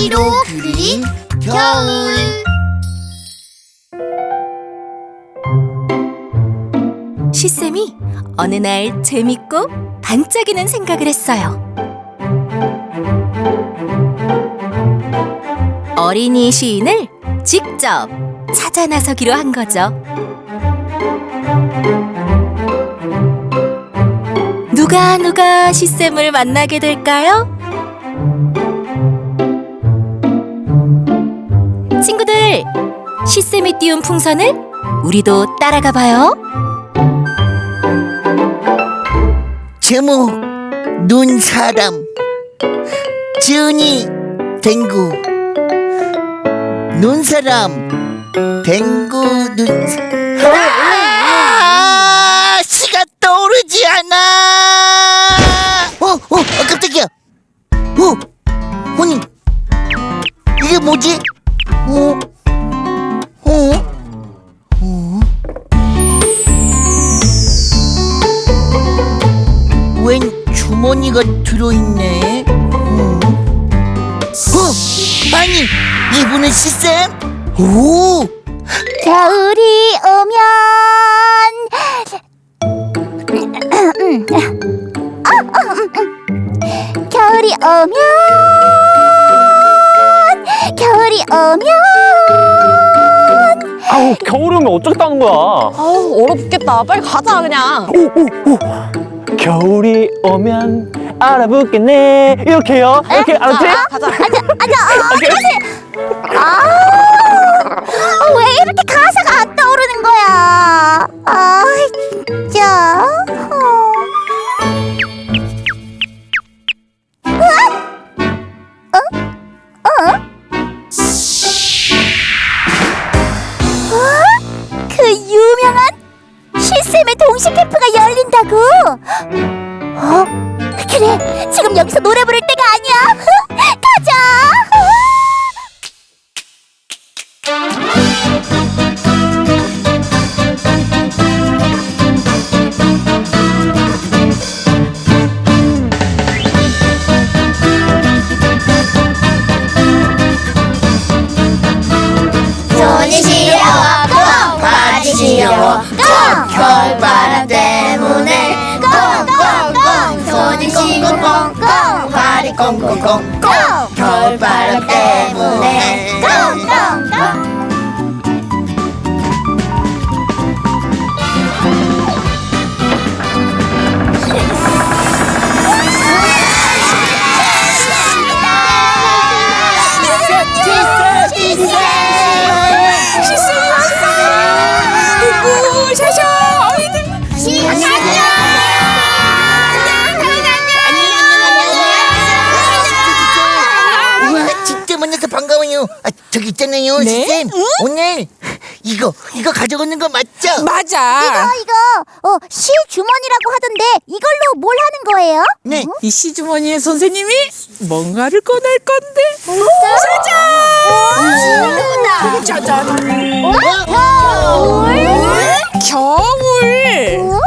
시로 그린 겨울 시쌤이 어느 날 재밌고 반짝이는 생각을 했어요. 어린이 시인을 직접 찾아 나서기로 한 거죠. 누가 누가 시쌤을 만나게 될까요? 친구들, 시쌤이 띄운 풍선을 우리도 따라가 봐요. 제목 눈사람. 지은이 댕구. 눈사람 댕구 눈 아, 주머니가 들어있네. 음. 어? 아니, 이분은 시쌤? 오! 겨울이 오면 겨울이 오면 겨울이 오면 아우 겨울이 오면 어쩌겠다는 거야 아우 얼어붙겠다. 빨리 가자 그냥. 겨울이 오면 알아보겠네 이렇게요 이렇게 알았지? 가자. 아, 왜 이렇게 가사가 안 떠오르는 거야? 아, 진짜. 어. 어? 그 유명한 실쌤의 동시 열린다고? 어? 그래, 지금 여기서 노래 부를 있잖아요, 네? 시쌤. 오늘 이거, 이거 가져오는 거 맞죠? 맞아. 이거 이거 어, 시 주머니라고 하던데 이걸로 뭘 하는 거예요? 네. 이 시주머니에 선생님이 뭔가를 꺼낼 건데 짜잔! 짜잔! 어? 겨울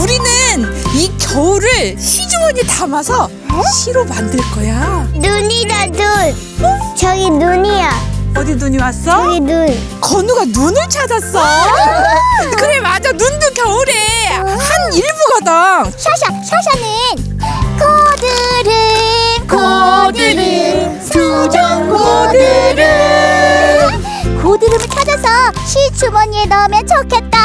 우리는 이 겨울을 시주머니에 담아서 시로 만들 거야 눈이다 눈. 저기 눈이야. 어디 눈이 왔어? 저기 눈. 건우가 눈을 찾았어 그래 맞아 눈도 겨울에 한 일부거든 샤샤 샤샤는 고드름 고드름 수정 고드름 고드름을 찾아서 시 주머니에 넣으면 좋겠다.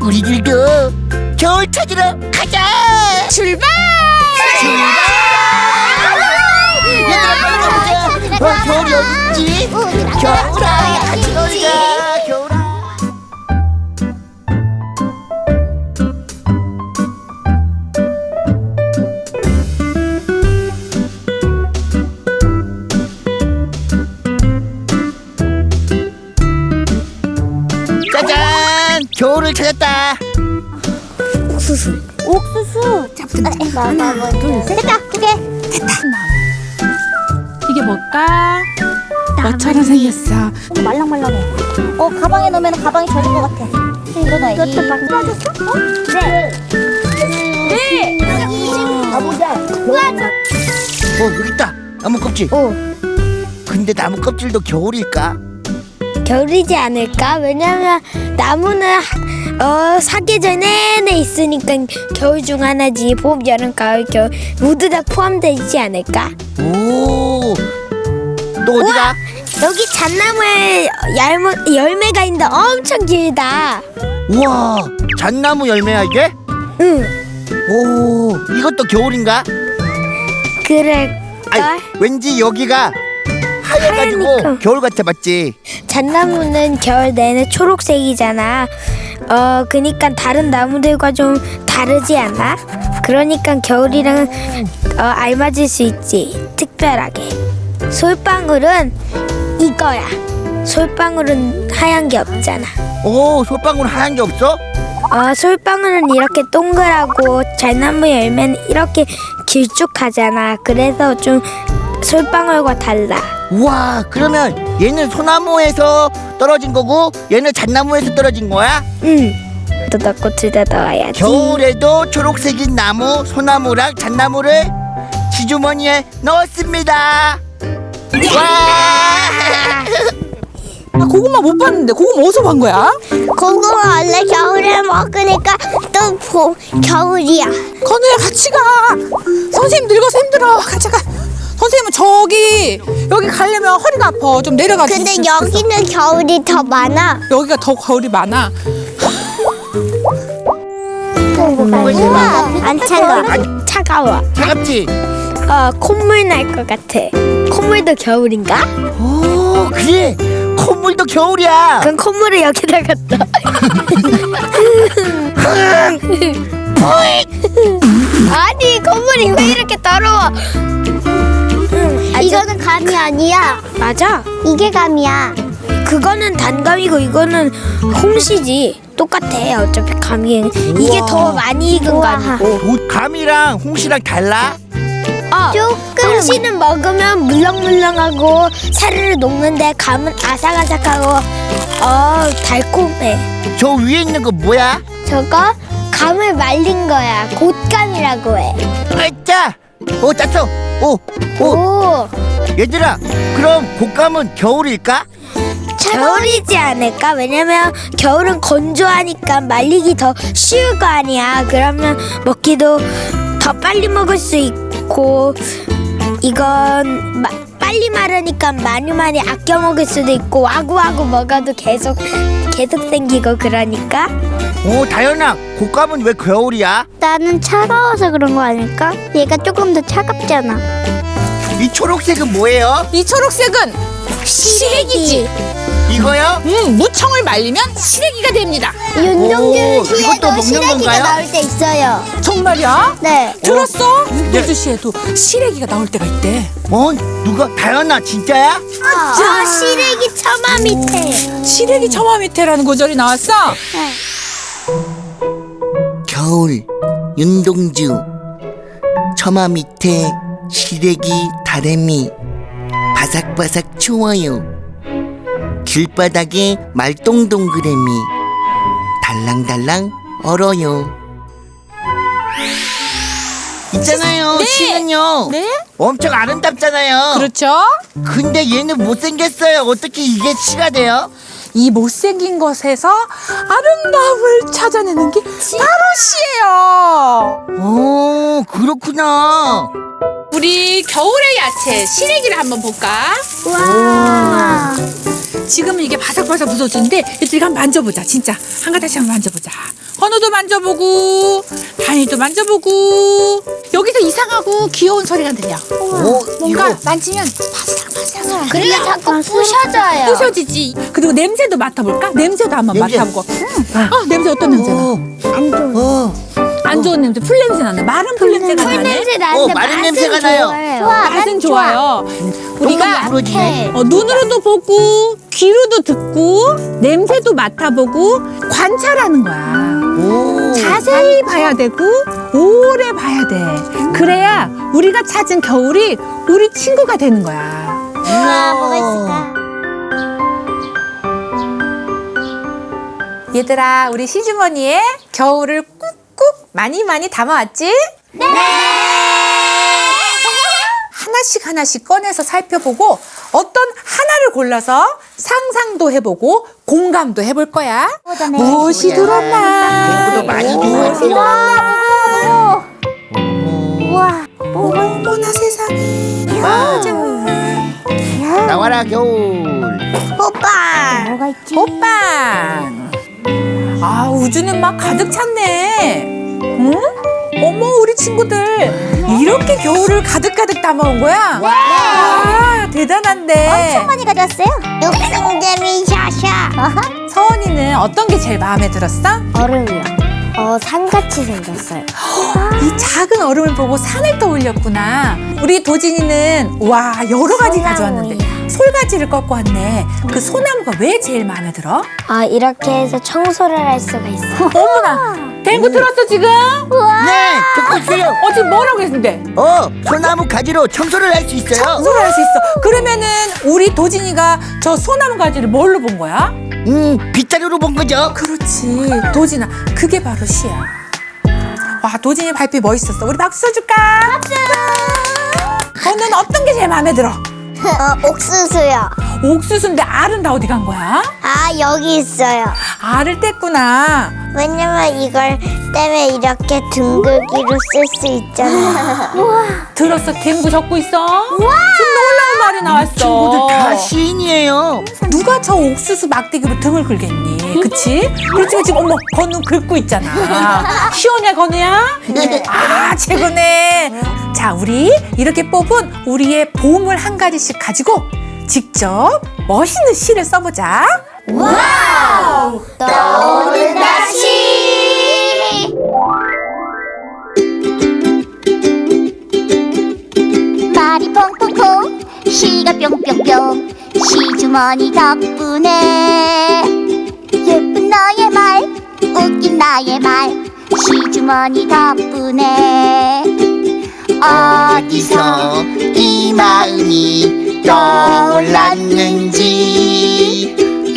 우리들도 겨울 찾으러 가자! 출발 얘들 겨울아, 같이 놀자, 겨울아. 짜잔! 겨울을 찾았다. 옥수수. 나, 나, 나, 됐다 두 개. 이게 뭘까? 너처럼 생겼어 어, 말랑말랑해. 어 가방에 넣으면 가방이 젖을 것 같아. 이거다. 이것도 빠졌어? 어? 네. 네. 가보자. 어, 여기 있다. 나무 껍질. 어. 근데 나무 껍질도 겨울일까? 겨울이지 않을까? 왜냐면 나무는 어 사계절 내내 있으니까 겨울 중 하나지 봄, 여름, 가을, 겨울 모두 다 포함되지 않을까? 오, 너 어디가? 여기 잣나무에 열매, 열매가 있는데 엄청 길다. 우와, 잣나무 열매야 이게? 응, 오, 이것도 겨울인가? 그래. 아니, 왠지 여기가 하얘가지고 하얘니까. 겨울 같아 맞지? 잣나무는 겨울 내내 초록색이잖아. 어, 그니까 다른 나무들과 좀 다르지 않아? 그러니까 겨울이랑 어, 알맞을 수 있지. 특별하게. 솔방울은 이거야. 솔방울은 하얀 게 없잖아. 오, 솔방울 하얀 게 없어? 어, 솔방울은 이렇게 동그랗고 잣나무 열매는 이렇게 길쭉하잖아. 그래서 좀 솔방울과 달라. 우와, 그러면 얘는 소나무에서 떨어진 거고 얘는 잣나무에서 떨어진 거야? 응. 뜯었고 둘다 넣어야지. 겨울에도 초록색인 나무, 소나무랑 잣나무를 지주머니에 넣었습니다. 와! 나 고구마 못 봤는데 고구마 어디서 본 거야? 고구마 원래 겨울에 먹으니까 또 보, 겨울이야. 건우야 같이 가. 선생님 늙어서 힘들어. 같이 가. 선생님은 저기 여기 가려면 허리가 아파. 좀 내려가 주 근데 여기는 겨울이 더 많아. 여기가 더 겨울이 많아. 우와, 안 차가. 차가워. 차갑지? 어, 콧물 날 것 같아. 콧물도 겨울인가? 오, 그래. 콧물도 겨울이야. 그럼 콧물을 여기다 갖다. 아니, 콧물이 왜 이렇게 더러워? 이거는 감이 아니야. 맞아. 이게 감이야. 그거는 단감이고 이거는 홍시지. 똑같아. 어차피 감이 이게 우와. 더 많이 익은 감이고. 도- 감이랑 홍시랑 달라? 어, 조금 홍시는 먹으면 물렁물렁하고 사르르 녹는데 감은 아삭아삭하고 어 달콤해. 저 위에 있는 거 뭐야? 저거 감을 말린 거야. 곶감이라고 해. 아짜! 오, 짰어. 오, 오, 오, 얘들아. 그럼 곶감은 겨울일까? 겨울이지 않을까? 왜냐면 겨울은 건조하니까 말리기 더 쉬울 거 아니야. 그러면 먹기도 더 빨리 먹을 수 있고 이건 마, 빨리 마르니까 많이 많이 아껴 먹을 수도 있고 와구와구 먹어도 계속 계속 생기고 그러니까 오, 다현아. 곶감은 왜 겨울이야? 나는 차가워서 그런 거 아닐까? 얘가 조금 더 차갑잖아. 이 초록색은 뭐예요? 이 초록색은 시래기지. 이거요? 음, 무청을 말리면 시래기가 됩니다. 오, 윤동주 이것도 먹는 시래기가 건가요? 나올 때 있어요. 정말이야? 네. 들었어? 윤도주 씨에도 시래기가 나올 때가 있대. 어, 누가? 다현아, 진짜야? 저 시래기 처마 밑에. 시래기 처마 밑에라는 구절이 나왔어? 겨울, 윤동주. 처마 밑에 시래기 다래미. 바삭바삭 추워요. 길바닥에 말똥동그래미. 달랑달랑 얼어요. 있잖아요, 시는요. 네? 엄청 아름답잖아요. 그렇죠? 근데 얘는 못생겼어요. 어떻게 이게 치가 돼요? 이 못생긴 것에서 아름다움을 찾아내는 게 바로 씨예요. 오, 그렇구나. 우리 겨울의 야채 시래기를 한번 볼까? 와. 지금은 이게 바삭바삭 부서지는데 이들이 한번 만져보자 진짜. 한 가닥씩 한번 만져보자. 헌우도 만져보고 다니도 만져보고. 여기서 이상하고 귀여운 소리가 들려. 오, 뭔가 이거 만지면 바삭바삭 그리고 자꾸 부셔져요. 부서지지. 그리고 냄새도 맡아볼까? 냄새도 한번 냄새. 맡아보고. 음. 어, 냄새 어떤 냄새나? 어, 안 좋 은 냄새 풀 냄새 나네 마른 풀 냄새가 풀 나네 냄새 어, 나는데 마른 맛은 냄새가 나요. 좋아요. 맛은 좋아요 우리가 부러지네. 어, 눈으로도 보고 귀로도 듣고 냄새도 맡아보고 관찰하는 거야. 오, 자세히 봐야 되고 오래 봐야 돼. 그래야 우리가 찾은 겨울이 우리 친구가 되는 거야. 우와, 뭐가 있을까? 얘들아, 우리 시주머니에 겨울을 꾹꾹 많이 많이 담아왔지? 네. 하나씩 하나씩 꺼내서 살펴보고 어떤 색을 골라서 상상도 해보고 공감도 해볼 거야. 무엇이 뭐야. 들었나? 댕구도 많이 무엇이 들었어. 들었나? 우와. 뭐가 어머나 세상에. 와. 자, 나와라 겨울. 오빠. 뭐가 있지? 호빵. 아 우주는 막 가득 찼네. 응? 어머 우리 친구들 이렇게 겨울을 가득가득 담아온 거야? 와 대단한데. 엄청 많이 가져왔어요. 욕심쟁이 샤샤. 서원이는 어떤 게 제일 마음에 들었어? 얼음이요. 어, 산같이 생겼어요. 이 작은 얼음을 보고 산을 떠올렸구나. 우리 도진이는 와 여러 가지. 가져왔는데 솔가지를 꺾고 왔네. 그 소나무가 왜 제일 마음에 들어? 아, 이렇게 해서 청소를 할 수가 있어요. 어머나, 댕구 들었어 지금? 네, 듣고 있어요. 어 지금 뭐라고 했는데? 어, 소나무 가지로 청소를 할 수 있어요. 청소를 할 수 있어. 그러면은 우리 도진이가 저 소나무 가지를 뭘로 본 거야? 음, 빗자루로 본 거죠. 그렇지, 도진아, 그게 바로 시야. 와, 도진이 발표 멋있었어. 우리 박수 쳐줄까? 박수. 너는 어떤 게 제일 마음에 들어? 어, 옥수수요. 옥수수인데 알은 다 어디 간 거야? 아, 여기 있어요. 알을 뗐구나. 왜냐면 이걸 때문에 이렇게 둥글기로 쓸 수 있잖아요. 들었어, 댕구 적고 있어. 지금 놀라운 말이 나왔어. 친구들 다 시인이에요. 누가 저 옥수수 막대기로 등을 긁겠니? 그치? 그렇지만 지금 어머 건우 긁고 있잖아. 시원해 건우야? 아 최고네. 자 우리 이렇게 뽑은 우리의 보물 한 가지씩 가지고 직접 멋있는 시를 써보자. 떠오른 다 시. 말이 퐁퐁퐁 시가 뿅뿅뿅 시주머니 덕분에. 예쁜 너의 말 웃긴 나의 말 시주머니 덕분에. 어디서 이 마음이 떠올랐는지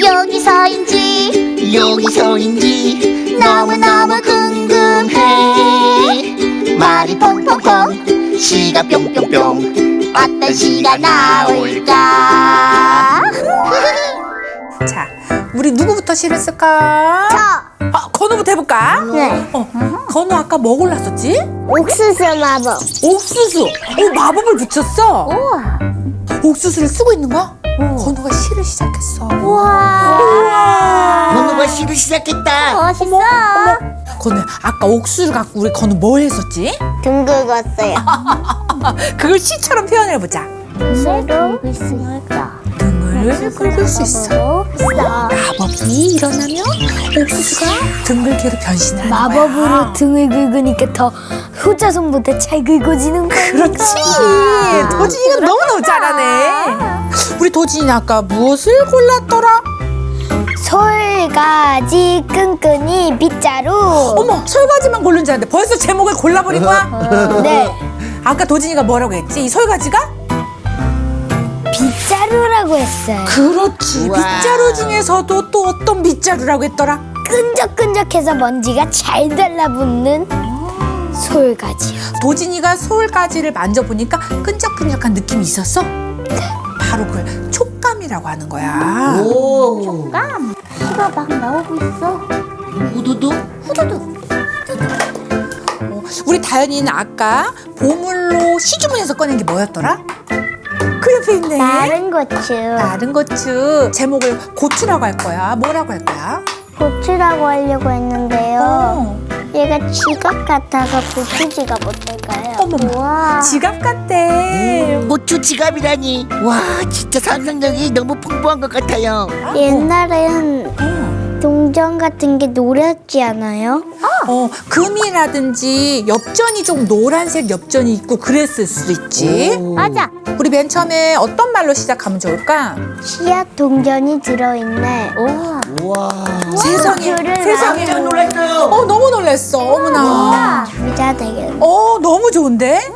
여기서인지 여기서인지 너무너무 궁금해 말이 퐁퐁퐁 시가 뿅뿅뿅 어떤 시가 나올까 자 우리 누구부터 시를 쓸까? 저 아, 건우부터 해볼까? 네. 어, 건우 아까 뭐 골랐었지? 옥수수 마법. 옥수수. 오 마법을 붙였어. 우와 옥수수를 쓰고 있는 거야? 건우가 시를 시작했어. 우와 건우가 시를 시작했다. 멋있어 건우 아까 옥수수를 갖고 우리 건우 뭘 했었지? 둥글었어요. 그걸 시처럼 표현해 보자. 새로 있으니까 등을 긁을 수 있어. 마법이 일어나면 옥수수가 등글개로 변신을 하는 거야. 마법으로 등을 긁으니까 더 효자손보다 잘 긁어지는 거야. 그렇지. 도진이가 너무너무 잘하네. 우리 도진이 아까 무엇을 골랐더라? 솔가지 끈끈이 빗자루. 어머 설가지만 고른 줄 알았는데 벌써 제목을 골라버린 거야? 네. 아까 도진이가 뭐라고 했지? 이 설가지가? 빗자루라고 했어요. 그렇지. 우와. 빗자루 중에서도 또 어떤 빗자루라고 했더라? 끈적끈적해서 먼지가 잘 달라붙는 솔가지요. 도진이가 솔가지를 만져보니까 끈적끈적한 느낌이 있었어? 바로 그 촉감이라고 하는 거야. 오, 감 시가 막 나오고 있어 우두두. 후두두 어, 우리 다현이는 아까 보물로 시주문에서 꺼낸 게 뭐였더라? 그 옆에 있네. 다른 고추. 다른 고추. 제목을 고추라고 할 거야. 뭐라고 할 거야? 고추라고 하려고 했는데요. 어, 얘가 지갑 같아서 고추 지갑 어떨까요? 어머머. 와. 지갑 같대. 고추 지갑이라니. 와, 진짜 상상력이 너무 풍부한 것 같아요. 옛날엔 어, 동전 같은 게 노랗지 않아요? 어, 금이라든지 엽전이 좀 노란색 엽전이 있고 그랬을 수도 있지. 오. 맞아 우리 맨 처음에 어떤 말로 시작하면 좋을까? 씨앗 동전이 들어있네. 우와 우와. 세상에, 고추를 세상에. 깜짝 놀랐어요. 어, 너무 놀랐어. 어머나. 부자 되겠네. 어, 너무 좋은데?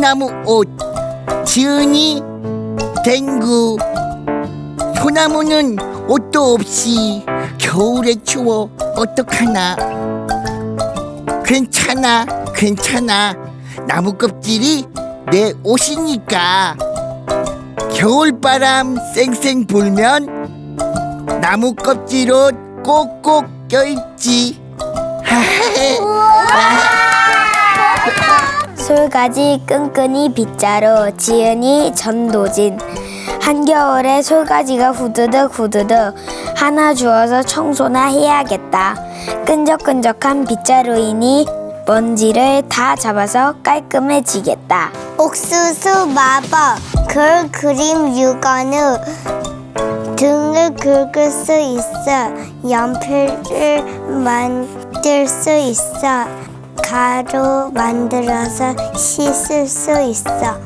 소나무 옷. 지은이 댕구. 소나무는 옷도 없이 겨울에 추워 어떡하나? 괜찮아 괜찮아. 나무 껍질이 내 옷이니까. 겨울바람 쌩쌩 불면 나무 껍질 옷 꼭꼭 껴입지 솔가지 끈끈이 빗자루 지은이 전도진. 한겨울에 솔가지가 후드득 후드득 하나 주워서 청소나 해야겠다. 끈적끈적한 빗자루이니 먼지를 다 잡아서 깔끔해지겠다. 옥수수 마법 글 그림 육안으 등을 긁을 수 있어. 연필을 만들 수 있어 가루 만들어서 씻을 수 있어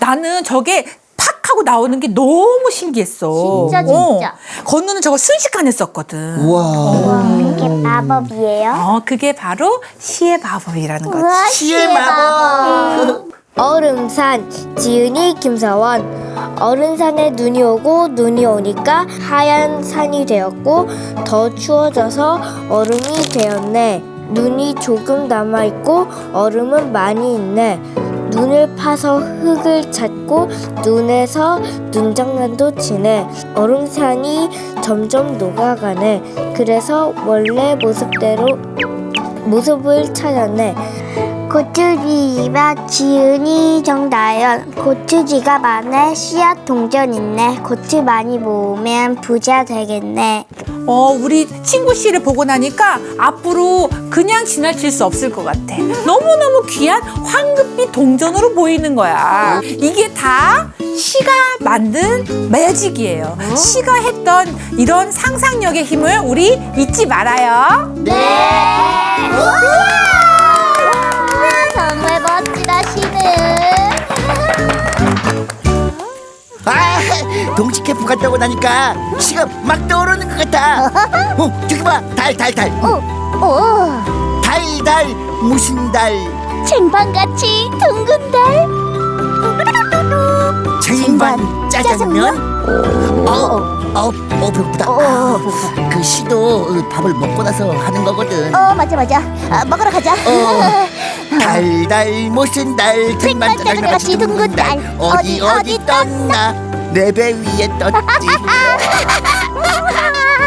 나는 저게 팍 하고 나오는 게 너무 신기했어. 진짜, 진짜. 어. 건우는 저거 순식간에 썼거든. 우와 이게 마법이에요? 어, 그게 바로 시의 마법이라는 거지. 우와, 시의 마법 얼음산 지은이 김사원 얼음산에 눈이 오고 눈이 오니까 하얀 산이 되었고 더 추워져서 얼음이 되었네. 눈이 조금 남아 있고 얼음은 많이 있네. 눈을 파서 흙을 찾고 눈에서 눈장난도 치네. 얼음산이 점점 녹아가네. 그래서 원래 모습대로 모습을 찾았네 고추지가 지은이 정다연 고추지가 많네 씨앗 동전 있네 고추 많이 모으면 부자 되겠네 어, 우리 친구 씨를 보고 나니까 앞으로 그냥 지나칠 수 없을 것 같아. 너무너무 귀한 황금빛 동전으로 보이는 거야. 이게 다 시가 만든 매직이에요. 시가 했던 이런 상상력의 힘을 우리 잊지 말아요. 정말 동치 캠프 갔다 오고 나니까 시가 막 떠오르는 것 같아. 어 저기 봐 달 달달. 오 달달 무슨 달? 쟁반같이 둥근 달. 쟁반 짜장면? 어, 어, 어 배고프다. 아, 그 시도 어, 밥을 먹고 나서 하는 거거든. 어 맞아 맞아. 아, 먹으러 가자. 어, 달달 무슨 달? 쟁반 짜장면 같이 둥근 달. 어디 어디 떴나 내 배 위에 떴지